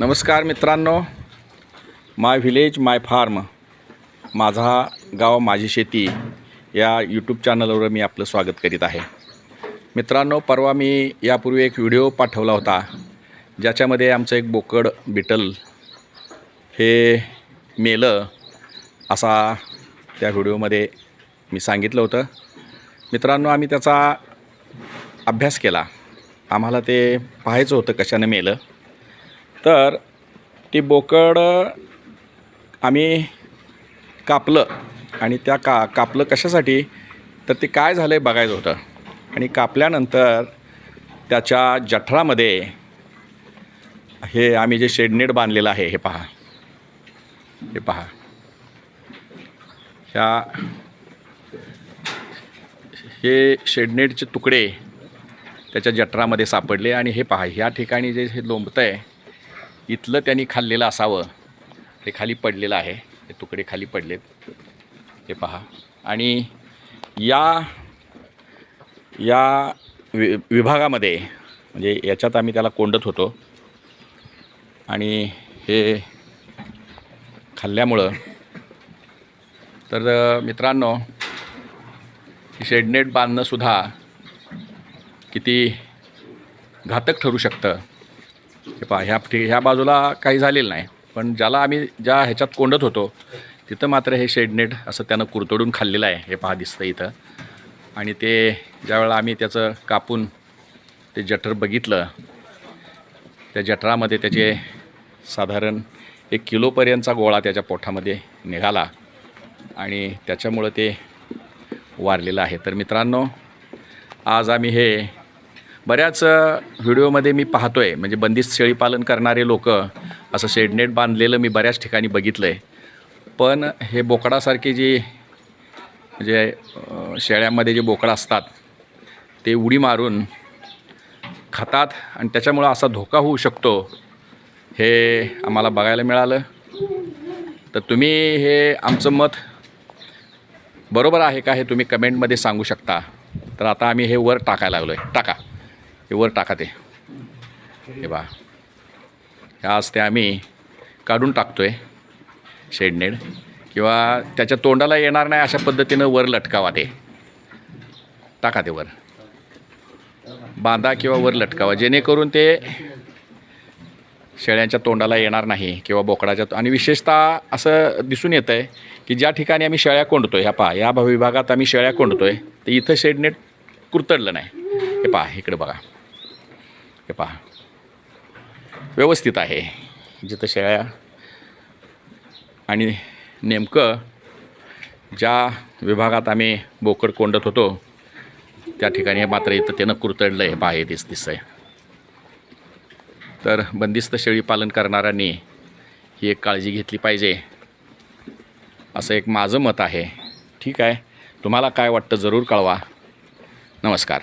नमस्कार मित्रांनो. माय व्हिलेज माय फार्म माझा गाव माझी शेती या यूट्यूब चॅनलवर मी आपलं स्वागत करीत आहे. मित्रांनो परवा मी यापूर्वी एक व्हिडिओ पाठवला होता ज्याच्यामध्ये आमचं एक बोकड बिटल हे मेलं असा त्या व्हिडिओमध्ये मी सांगितलं होतं. मित्रांनो आम्ही त्याचा अभ्यास केला. आम्हाला ते पाहायचं होतं कशानं मेलं. तर ती बोकड आम्ही कापलं आणि त्या का कापलं कशासाठी? तर ते काय झालं आहे बघायचं होतं. आणि कापल्यानंतर त्याच्या जठरामध्ये हे आम्ही जे शेडनेट बांधलेलं आहे हे पहा. हे पहा. ह्या हे शेडनेटचे तुकडे त्याच्या जठरामध्ये सापडले आणि हे पहा ह्या ठिकाणी जे हे लोंबतं आहे इथलं त्यांनी खाल्लेलं असावं. ते खाली पडलेलं आहे. हे तुकडे खाली पडलेत. हे पहा. आणि या या वि विभागामध्ये म्हणजे याच्यात आम्ही त्याला कोंडत होतो. आणि हे खाल्ल्यामुळं तर मित्रांनो शेडनेट बांधणंसुद्धा किती घातक ठरू शकतं. हे पहा ह्या ठीक ह्या बाजूला काही झालेलं नाही. पण ज्याला आम्ही ज्या ह्याच्यात कोंडत होतो तिथं मात्र हे शेडनेट असं त्यानं कुरतडून खाल्लेलं आहे हे पहा दिसतं इथं. आणि ते ज्यावेळेला आम्ही त्याचं कापून ते जठर बघितलं त्या जठरामध्ये त्याचे साधारण एक किलोपर्यंतचा गोळा त्याच्या पोटामध्ये निघाला आणि त्याच्यामुळं ते वारलेलं आहे. तर मित्रांनो आज आम्ही हे बऱ्याच व्हिडिओमध्ये मी पाहतो आहे म्हणजे बंदिस्त शेळीपालन करणारे लोक असं शेडनेट बांधलेलं मी बऱ्याच ठिकाणी बघितलं आहे पण हे बोकडासारखे जे म्हणजे शेळ्यामध्ये जे बोकडं असतात ते उडी मारून खातात आणि त्याच्यामुळं असा धोका होऊ शकतो हे आम्हाला बघायला मिळालं. तर तुम्ही हे आमचं मत बरोबर आहे का हे तुम्ही कमेंटमध्ये सांगू शकता? तर आता आम्ही हे वर टाकायला लागलो आहे टाका. हे वर टाका ते. हे बा आज ते आम्ही काढून टाकतो आहे शेडनेड किंवा त्याच्या तोंडाला येणार नाही अशा पद्धतीनं वर लटकावा ते. टाका ते वर. बांधा किंवा वर लटकावा. जेणेकरून ते शेळ्यांच्या तोंडाला येणार नाही किंवा बोकडाच्या आणि विशेषतः असं दिसून येतं आहे की ज्या ठिकाणी आम्ही शेळ्या कोंडतो आहे ह्या पहा या भाग- विभागात आम्ही शेळ्या कोंडतो आहे तर इथं शेडनेट कुरतडलं नाही. हे पहा इकडं बघा. हे पहा. व्यवस्थित आहे. जिथं शेळ्या आणि नेमकं ज्या विभागात आम्ही बोकड कोंडत होतो त्या ठिकाणी मात्र इथं त्यानं कुरतडलं आहे. पहा हे दिस दिसतंय. तर बंदिस्त शेळी पालन करणाऱ्यांनी ही एक काळजी घेतली पाहिजे. असं एक माझं मत आहे. ठीक आहे. तुम्हाला काय वाटतं जरूर कळवा. नमस्कार.